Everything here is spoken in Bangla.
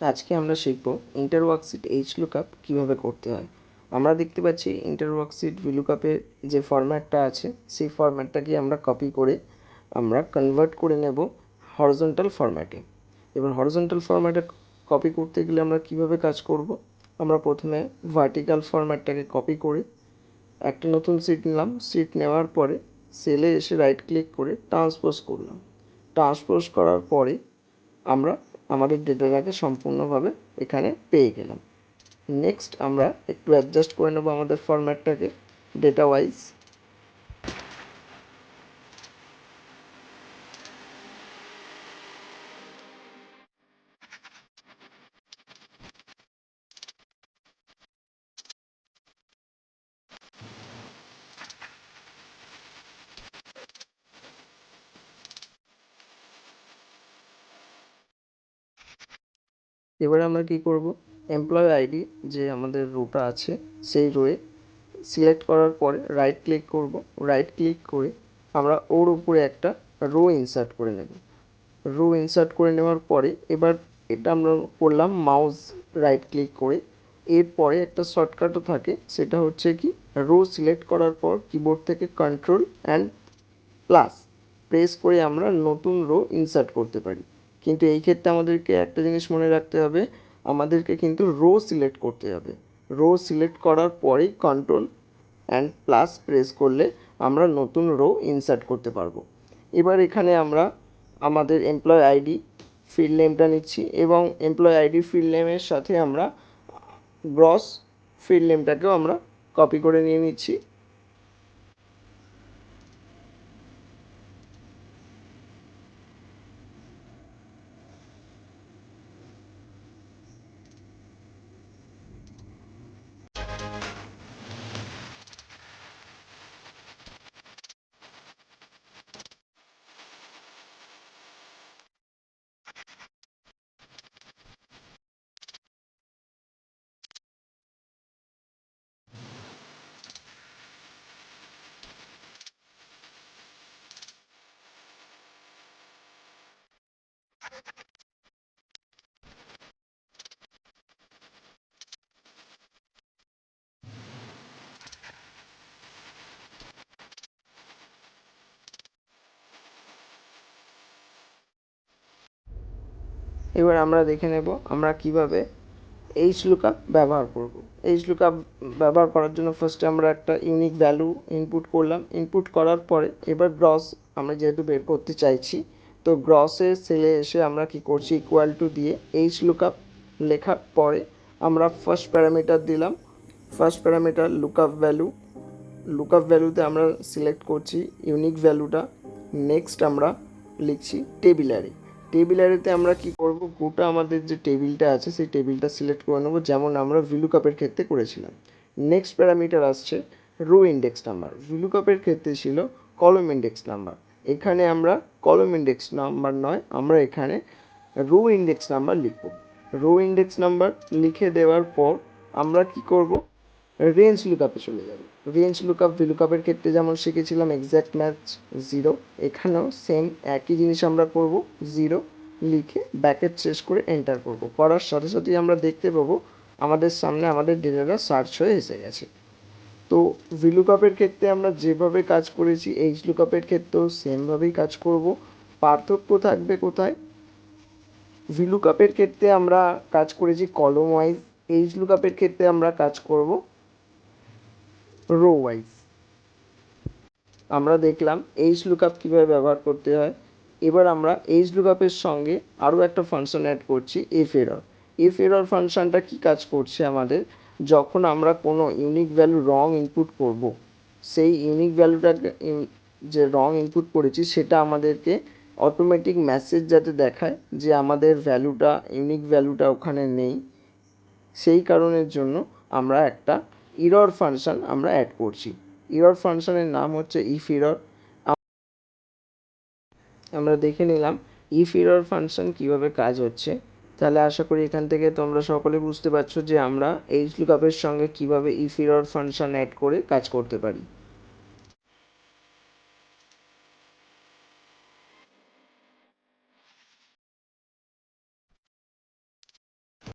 আজকে আমরা শিখব ইন্টার ওয়ার্কশিট এইচ লুকআপ কীভাবে করতে হয়। আমরা দেখতে পাচ্ছি ইন্টার ওয়ার্কশিট ভিলুকাপের যে ফরম্যাটটা আছে, সেই ফরম্যাটটাকে আমরা কপি করে আমরা কনভার্ট করে নেব হরিজন্টাল ফরম্যাটে এবার হরিজন্টাল ফরম্যাটে কপি করতে গেলে আমরা কীভাবে কাজ করব? আমরা প্রথমে ভার্টিক্যাল ফরম্যাটটাকে কপি করে একটা নতুন সিট নিলাম। সিট নেওয়ার পরে সেলে এসে রাইট ক্লিক করে ট্রান্সপোজ করলাম। ট্রান্সপোজ করার পরে আমরা আমাদের ডেটাটাকে সম্পূর্ণভাবে এখানে পেয়ে গেলাম। নেক্সট আমরা একটু অ্যাডজাস্ট করে নেব আমাদের ফরম্যাটটাকে ডেটা ওয়াইজ এবারে আমরা কী করব? এমপ্লয় আইডি যে আমাদের রোটা আছে, সেই রোয়ে সিলেক্ট করার পরে রাইট ক্লিক করব। রাইট ক্লিক করে আমরা ওর উপরে একটা রো ইনসার্ট করে নেব। রো ইনসার্ট করে নেওয়ার পরে এবার এটা আমরা করলাম মাউস রাইট ক্লিক করে। এরপরে একটা শর্টকাটও থাকে, সেটা হচ্ছে কি রো সিলেক্ট করার পর কিবোর্ড থেকে কন্ট্রোল অ্যান্ড প্লাস প্রেস করে আমরা নতুন রো ইনসার্ট করতে পারি। কিন্তু এই ক্ষেত্রে আমাদেরকে একটা জিনিস মনে রাখতে হবে, আমাদেরকে কিন্তু রো সিলেক্ট করতে হবে। রো সিলেক্ট করার পরেই কন্ট্রোল অ্যান্ড প্লাস প্রেস করলে আমরা নতুন রো ইনসার্ট করতে পারব। এবার এখানে আমরা আমাদের এমপ্লয় আইডি ফিল্ড নেমটা নিচ্ছি এবং এমপ্লয় আইডি ফিল্ড নেমের সাথে আমরা গ্রস ফিল্ড নেমটাকেও আমরা কপি করে নিয়ে নিচ্ছি। এবার আমরা দেখে নেব আমরা কীভাবে এইচ লুকআপ ব্যবহার করব। এইচ লুকআপ ব্যবহার করার জন্য ফার্স্টে আমরা একটা ইউনিক ভ্যালু ইনপুট করলাম। ইনপুট করার পরে এবার গ্রস আমরা যেহেতু বের করতে চাইছি, তো গ্রসের সেলে এসে আমরা কি করছি? ইকুয়াল টু দিয়ে এইচ লুকআপ লেখার পরে আমরা ফার্স্ট প্যারামিটার দিলাম। First parameter lookup value lookup ভ্যালুতে আমরা সিলেক্ট করছি ইউনিক ভ্যালুটা নেক্সট আমরা লিখছি টেবিল অ্যারে টেবিল অ্যারেতে আমরা কি করব? গোটা আমাদের যে টেবিলটা আছে, সেই টেবিলটা সিলেক্ট করে নেব, যেমন আমরা ভিলুকাপের ক্ষেত্রে করেছিলাম। নেক্সট প্যারামিটার আসছে রো ইন্ডেক্স নাম্বার ভিলুকাপের ক্ষেত্রে ছিল কলম ইন্ডেক্স নাম্বার এখানে আমরা কলম ইন্ডেক্স নাম্বার নয়, আমরা এখানে রো ইন্ডেক্স নাম্বার লিখব। রো ইন্ডেক্স নাম্বার লিখে দেওয়ার পর আমরা কি করব? রেঞ্জ লুকআপে চলে যাব। রেঞ্জ লুকআপ ভিলুকাপের ক্ষেত্রে যেমন শিখেছিলাম এক্স্যাক্ট ম্যাচ জিরো এখানেও সেম একই জিনিস আমরা করব জিরো লিখে ব্যাকেট শেষ করে এন্টার করব। করার সাথে সাথেই আমরা দেখতে পাবো, আমাদের সামনে আমাদের ডেটাটা সার্চ হয়ে এসে গেছে। তো ভিলুকাপের ক্ষেত্রে আমরা যেভাবে কাজ করেছি এইচ লুকআপের ক্ষেত্রেও সেমভাবেই কাজ করব। পার্থক্য থাকবে কোথায়? ভিলুকাপের ক্ষেত্রে আমরা কাজ করেছি কলম ওয়াইজ এইচ লুকআপের ক্ষেত্রে আমরা কাজ করব রো ওয়াইজ আমরা দেখলাম এইচ লুকআপ কীভাবে ব্যবহার করতে হয়। এবার আমরা এইচ লুকআপের সঙ্গে আরও একটা ফাংশন অ্যাড করছি এফ এরর এফ এরর ফাংশনটা কী কাজ করছে আমাদের? যখন আমরা কোনো ইউনিক ভ্যালু রং ইনপুট করব, সেই ইউনিক ভ্যালুটাকে যে রং ইনপুট করেছি, সেটা আমাদেরকে অটোমেটিক মেসেজ যাতে দেখায় যে আমাদের ভ্যালুটা ইউনিক ভ্যালুটা ওখানে নেই। সেই কারণের জন্য আমরা একটা ইরর ফাংশন আমরা অ্যাড করছি। ইরর ফাংশনের নাম হচ্ছে ইফ ইরর আমরা দেখে নিলাম ইফ ইরর ফাংশন কীভাবে কাজ হচ্ছে। তাহলে আশা করি এখান থেকে তোমরা সকলে বুঝতে পারছ যে আমরা এইচ লুকআপের সঙ্গে কীভাবে ইফ ইরর ফাংশন অ্যাড করে কাজ করতে পারি।